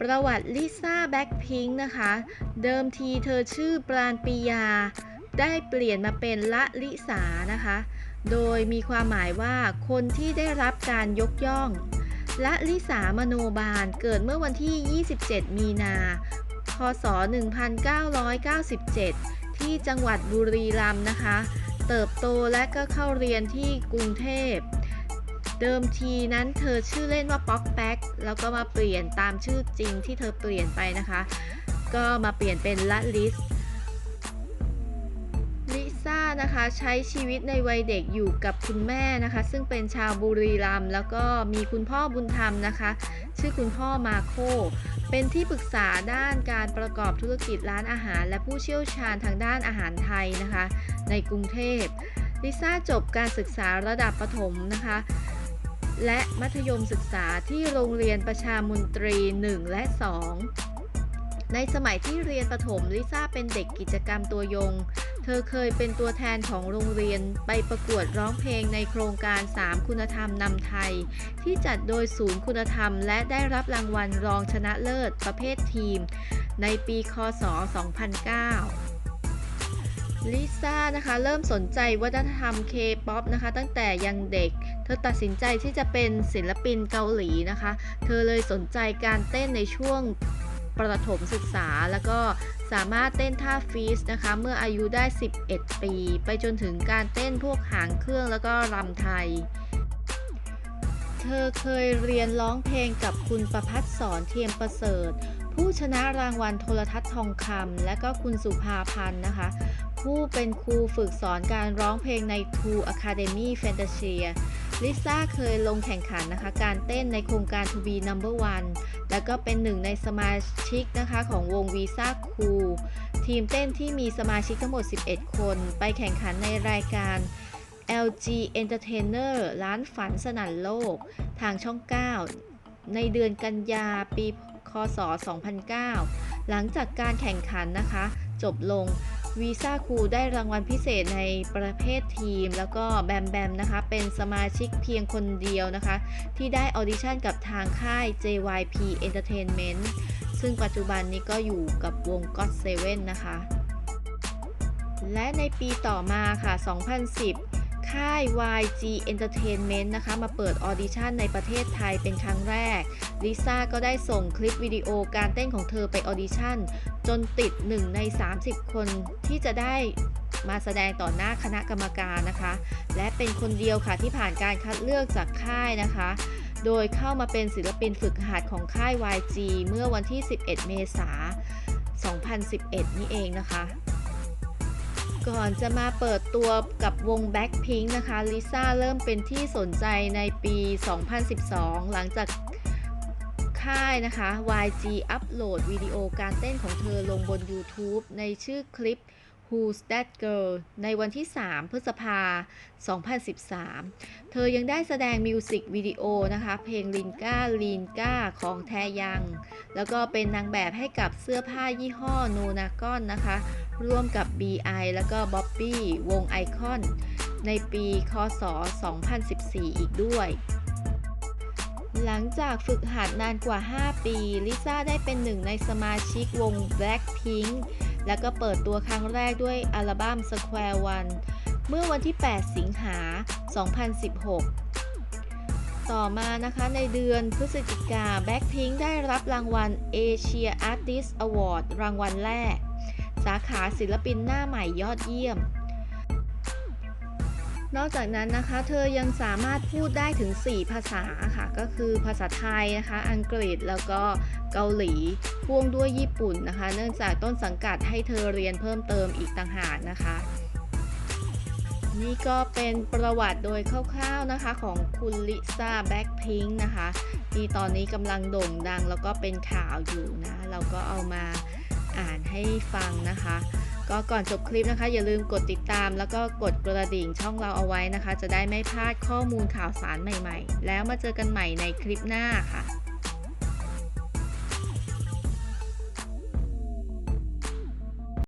ประวัติลิซ่าแบ็คพิงค์นะคะ เดิมทีเธอชื่อปราณปียา ได้เปลี่ยนมาเป็นละลิสานะคะ โดยมีความหมายว่าคนที่ได้รับการยกย่อง ละลิสามโนบาลเกิดเมื่อวันที่ 27 มีนา พศ 1997 ที่จังหวัดบุรีรัมย์นะคะ เติบโตและก็เข้าเรียนที่กรุงเทพ เดิมทีนั้นเธอชื่อเล่นว่าป๊อกแป๊กแล้วก็มาเปลี่ยนตามชื่อจริงที่เธอเปลี่ยนไปนะคะ ก็มาเปลี่ยนเป็นละลิสลิซ่านะคะใช้ชีวิตในวัยเด็กอยู่กับคุณแม่นะคะ ซึ่งเป็นชาวบุรีรัมย์แล้วก็มีคุณพ่อบุญธรรมนะคะ ชื่อคุณพ่อมาโค เป็นที่ปรึกษาด้านการประกอบธุรกิจร้านอาหาร และผู้เชี่ยวชาญทางด้านอาหารไทยนะคะ ในกรุงเทพลิซ่าจบการศึกษาระดับประถมนะคะ และมัธยมศึกษาที่โรงเรียนประชามนตรี 1 และ 2 ในสมัยที่เรียนประถมลิซ่าเป็นเด็กกิจกรรมตัวยง เธอเคยเป็นตัวแทนของโรงเรียนไปประกวดร้องเพลงในโครงการ 3 คุณธรรมนำไทย ที่จัดโดยศูนย์คุณธรรม และได้รับรางวัลรองชนะเลิศประเภททีม ในปีคศ 2009ลิซ่านะคะ เริ่มสนใจวัฒนธรรมเคป๊อปนะคะ ตั้งแต่ยังเด็ก ธอตัดสินใจที่จะเป็นศิลปินเกาหลีนะคะ เธอเลยสนใจการเต้นในช่วงประถมศึกษาแล้วก็สามารถเต้นท่าฟีสนะคะ เมื่ออายุได้ 11 ปี ไปจนถึงการเต้นพวกหางเครื่องแล้วก็รำไทย เธอเคยเรียนร้องเพลงกับคุณประพัฒสอนเทียมประเสริฐ ผู้ชนะรางวัลโทรทัศน์ทองคำและก็คุณสุภาพันธ์นะคะ ผู้เป็นครูฝึกสอนการร้องเพลงใน True Academy Fantasia ลิซ่าเคยลงแข่งขันนะคะ การเต้นในโครงการ To Be Number One แล้วก็เป็นหนึ่งในสมาชิกนะคะของวงวีซ่าคูทีมเต้นที่มีสมาชิกทั้งหมด 11 คน ไปแข่งขันในรายการ LG Entertainer ร้านฝันสนั่นโลก ทางช่อง 9 ในเดือนกันยาปี คศ 2009 หลังจากการแข่งขันนะคะ จบลง วีซ่าคูได้รางวัลพิเศษในประเภททีม แล้วก็แบมแบมนะคะ เป็นสมาชิกเพียงคนเดียวนะคะ ที่ได้ออดิชั่นกับทางค่าย JYP Entertainment ซึ่งปัจจุบันนี้ก็อยู่กับวง God Seven นะคะ และในปีต่อมาค่ะ 2010ค่าย YG Entertainment นะคะ มาเปิดออดิชั่นในประเทศไทยเป็นครั้งแรก ลิซ่าก็ได้ส่งคลิปวิดีโอการเต้นของเธอไปออดิชั่น จนติด 1 ใน 30 คนที่จะได้มาแสดงต่อหน้าคณะกรรมการนะคะ และเป็นคนเดียวค่ะที่ผ่านการคัดเลือกจากค่ายนะคะ โดยเข้ามาเป็นศิลปินฝึกหัดของค่าย YG เมื่อวันที่ 11 เมษายน 2011 นี่เองนะคะ ก่อนจะมาเปิดตัวกับวง Blackpink นะคะลิซ่าเริ่มเป็นที่สนใจในปี 2012 หลังจาก ค่ายนะคะ YG อัปโหลดวิดีโอการเต้นของเธอลงบน YouTube ในชื่อคลิป Who's That Girl ในวันที่ 3 พฤษภา 2013 เธอยังได้แสดงมิวสิกวิดีโอนะคะ เพลงลินก้าลีนก้าของแทยัง แล้วก็เป็นนางแบบให้กับเสื้อผ้ายี่ห้อโนนากอนนะคะ ร่วมกับ BI แล้วก็บ๊อบบี้วงไอคอน ในปี คศ 2014 อีกด้วย หลังจากฝึกหัดนานกว่า 5 ปี ลิซ่าได้เป็นหนึ่งในสมาชิกวง Blackpink แล้วก็เปิดตัวครั้งแรกด้วยอัลบั้ม Square One เมื่อวันที่ 8 สิงหา 2016 ต่อมานะคะในเดือนพฤศจิกา Blackpink ได้รับรางวัล Asia Artist Award รางวัลแรก สาขาศิลปินหน้าใหม่ยอดเยี่ยม นอกจากนั้นนะคะเธอยังสามารถพูดได้ถึง 4 ภาษาค่ะ ก็คือภาษาไทยนะคะ อังกฤษแล้วก็เกาหลีพ่วงด้วยญี่ปุ่นนะคะ เนื่องจากต้นสังกัดให้เธอเรียนเพิ่มเติมอีกต่างหากนะคะ นี่ก็เป็นประวัติโดยคร่าวๆนะคะของคุณลิซ่าแบ็คพิงค์นะคะที่ตอนนี้กำลังโด่งดังแล้วก็เป็นข่าวอยู่นะ เราก็เอามาอ่านให้ฟังนะคะ ก็ก่อนจบคลิปนะคะ อย่าลืมกดติดตาม แล้วก็กดกระดิ่งช่องเราเอาไว้นะคะ จะได้ไม่พลาดข้อมูลข่าวสารใหม่ ๆ แล้วมาเจอกันใหม่ในคลิปหน้าค่ะ